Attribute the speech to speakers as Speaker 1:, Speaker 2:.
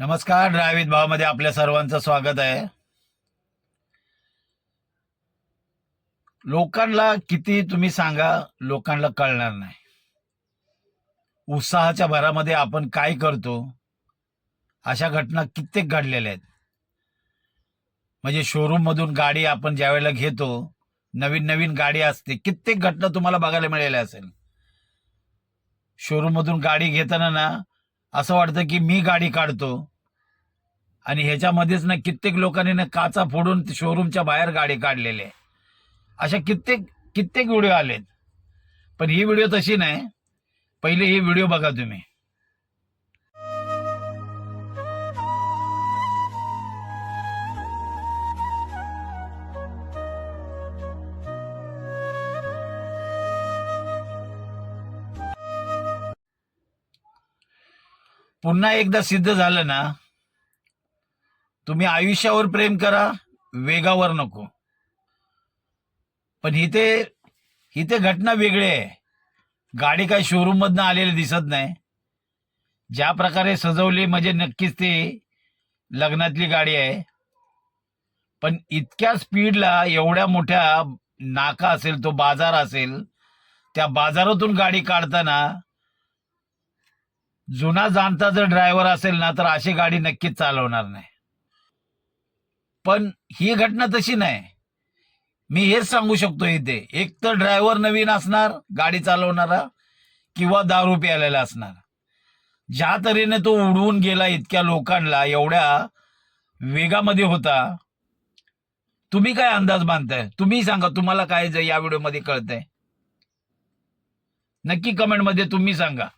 Speaker 1: नमस्कार ड्रायवित भावामध्ये आपल्या सर्वांचं स्वागत आहे. लोकांना किती तुम्ही सांगा लोकांना कळणार नाही. उत्साहाच्या भरामध्ये आपण काय करतो अशा घटना कित्येक घडलेल्या आहेत. म्हणजे शोरूम मधून गाडी आपण ज्या वेळेला घेतो नवीन नवीन गाडी असते कित्येक घटना तुम्हाला बघायला मिळाल्या असेल. शोरूम मधून गाडी घेताना ना असं वाटतं की मी गाडी काढतो. आणि ह्याच्यामध्येच ना कित्येक लोकांनी ना काचा फोडून शोरूमच्या बाहेर गाडी काढलेली आहे. अशा कित्येक कित्येक व्हिडिओ आलेत. पण ही व्हिडिओ तशी नाही. पहिले ही व्हिडिओ बघा तुम्ही. पुन्हा एकदा सिद्ध झालं ना तुम्ही आयुष्यावर प्रेम करा वेगावर नको. पण इथे इथे घटना वेगळी आहे. गाडी काय शोरूम मधनं आलेली दिसत नाही. ज्या प्रकारे सजवली म्हणजे नक्कीच ती लग्नातली गाडी आहे. पण इतक्या स्पीडला एवढ्या मोठ्या नाका असेल तो बाजार असेल त्या बाजारातून गाडी काढताना जुना जाणता जर ड्रायव्हर असेल ना तर अशी गाडी नक्कीच चालवणार नाही. पण ही घटना तशी नाही. मी हेच सांगू शकतो इथे. एक तर ड्रायव्हर नवीन असणार गाडी चालवणारा किंवा दारू प्यायलेला असणार. ज्या तऱ्हेने तो उडवून गेला इतक्या लोकांना एवढ्या वेगामध्ये होता. तुम्ही काय अंदाज बांधताय? तुम्ही सांगा तुम्हाला काय जे या व्हिडिओमध्ये कळतंय. नक्की कमेंटमध्ये तुम्ही सांगा.